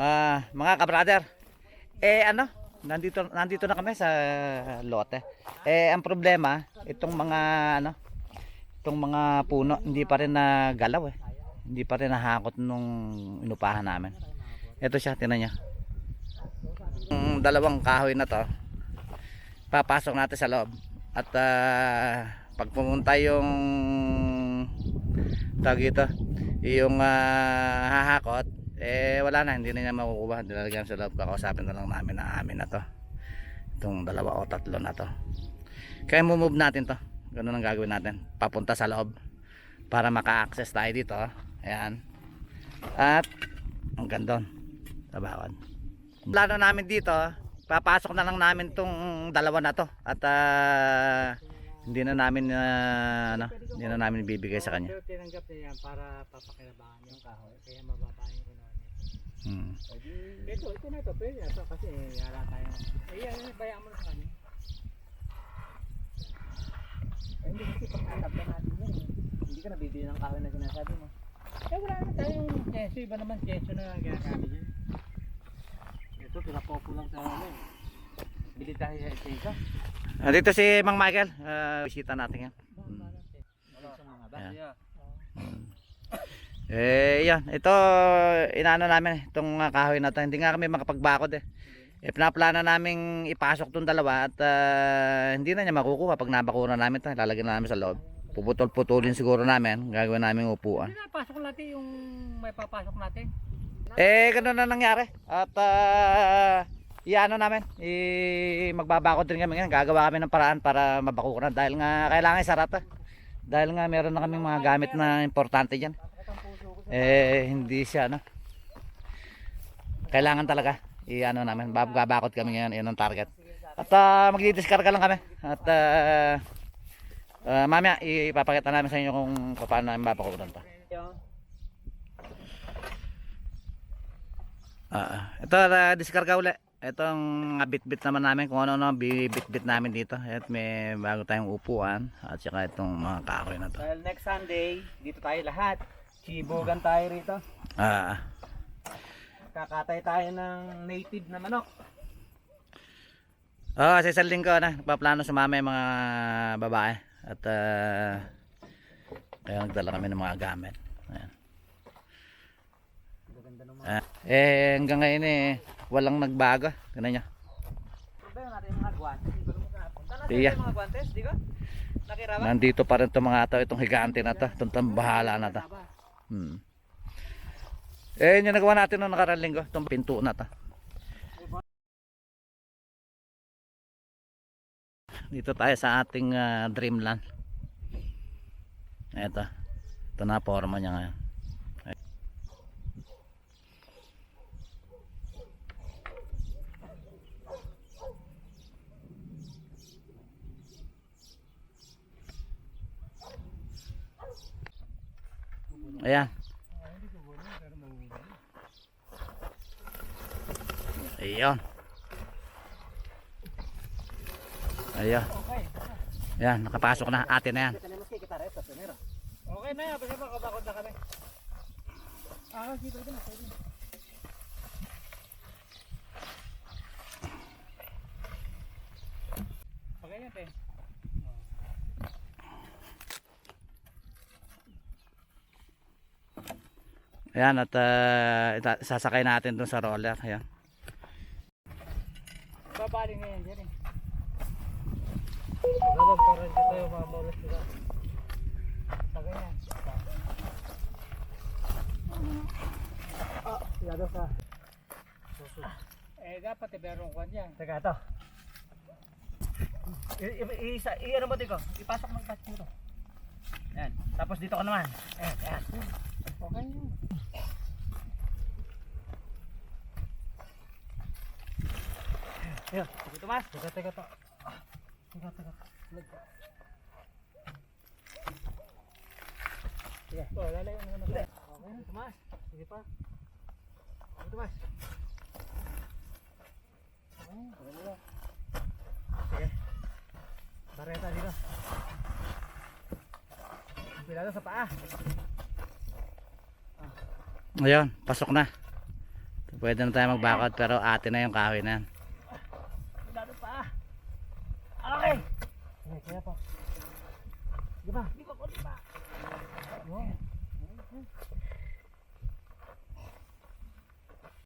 Ah, mga kabrader. Eh ano? Nandito nandito na kami sa lote. Eh ang problema, itong mga ano, itong mga puno hindi pa rin nagalaw eh. Hindi pa rin nahakot nung inupahan namin. Ito siya, tingnan niyo. Yung dalawang kahoy na to, papasok natin sa loob. At ah, pag pumunta yung tawag ito, yung ah, hahakot, eh wala na, hindi na niya makukuha. Nilalagyan sa loob, kakausapin na lang namin na amin na to. Itong dalawa o tatlo na to. Kaya move natin to. Ganun ang gagawin natin. Papunta sa loob. Para maka-access tayo dito. Ayan. At hanggang doon. Sa bawat. Plano namin dito, papasok na lang namin tong dalawa na to. At ah, hindi na namin ah, ano, hindi na namin ibibigay sa kanya. Tinanggap niya yan para papakinabangan yung kahoy. Kaya mababa yung. Hmm. Ito, ito na ito. Pwede na ito kasi yara tayo. Eh, yan, yan, bayaan mo na sa kanya. Hindi kasi pagkakap na natin yan. eh. Hindi ka nabibili ng kahoy na sinasabi mo. Eh, wala na tayong keso. Iba naman keso na ginagamit dyan. Ito, pinapopo lang sa ano eh. Bili tayo sa keso. Dito si Mang Michael, ah, bisita natin yan. Wala sa mga ba? Ayan. Eh, yan. Ito, inaano namin, itong ah, kahoy na to. Hindi nga kami makapagbakod eh. Eh, pinaplana namin ipasok tong dalawa at ah, hindi na niya makukuha pag nabakura namin to. Lalagyan na namin sa loob. Puputol-putulin siguro namin. Gagawin namin upuan. Hindi na, pasok natin yung may papasok natin. Eh, ganun na nangyari. At, ah, iano namin, i magbabakod din kami ngayon. Gagawa kami ng paraan para mabakuran. Dahil nga, kailangan isarata. Dahil nga, meron na kaming mga gamit na importante dyan. Eh, hindi siya, ano. Kailangan talaga. I-ano namin, babakot kami ngayon. Yun ang target. At, uh, magdidiskarga lang kami. At, ah, ah, mamaya, ipapakita namin sa inyo kung paano namin babakuran to. Ah, ito uh, diskarga uli. Ito ang mga bit-bit naman namin kung ano-ano bit-bit namin dito. At may bago tayong upuan at saka itong mga kahoy na to. Dahil next Sunday, dito tayo lahat. Chibogan tayo rito. Ah, Kakatay tayo ng native na manok. oh, sa isang linggo na nagpaplano sumama yung mga babae at ah, kaya nagdala kami ng mga gamit. Ayan. Ah, eh hanggang ngayon eh walang nagbago. Ganun niya. Problema natin yung mga guantes. Di ba nung kahapon? Tala sa Iya. yung mga guantes, di ba? Nakirawan? Nandito pa rin itong mga to, itong higante na to, itong tambahala na to. Hmm. Eh, yun yung nagawa natin noong nakarang linggo. Itong pinto na to. Dito tayo sa ating ah, dreamland. Ito. Ito na forma niya ngayon. Ayan. Ayun. Ayun. Okay. Ayan, nakapasok na. Atin na yan. Tenemos que quitar esto primero. Okay na yan, basta makabakot na kami. Ah, sige, pwede na, pwede na. Okay na, te. Ayan, at ita- sasakay natin dun sa roller. Ayan. Babali na yan, Jerry. Gawag para hindi tayo mamulat sila. Tagay yan. Ah, sigado sa suso. Eh, dapat eh, meron kwan yan. Teka, ito. I- i- Isa, i-ano mo dito? Ipasok ng touch mo to. Yan. Tapos dito ka naman. Eh, yan. Okay yun. Ayan, sige Tomas. Teka, teka, Teka, teka. Lag ka. Sige. Oh, lalayo mo na. Okay na, Tomas. Sige pa. Tomas. Okay, okay na lang. Sige. Bareta dito. Pilado sa paa. Ayun, pasok na. Pwede na tayo magbakod pero ate na yung kahoy na yan. Cuidado pa. Okay. Okay, kaya pa. Di ba? Di ba ko, di ba? Wow.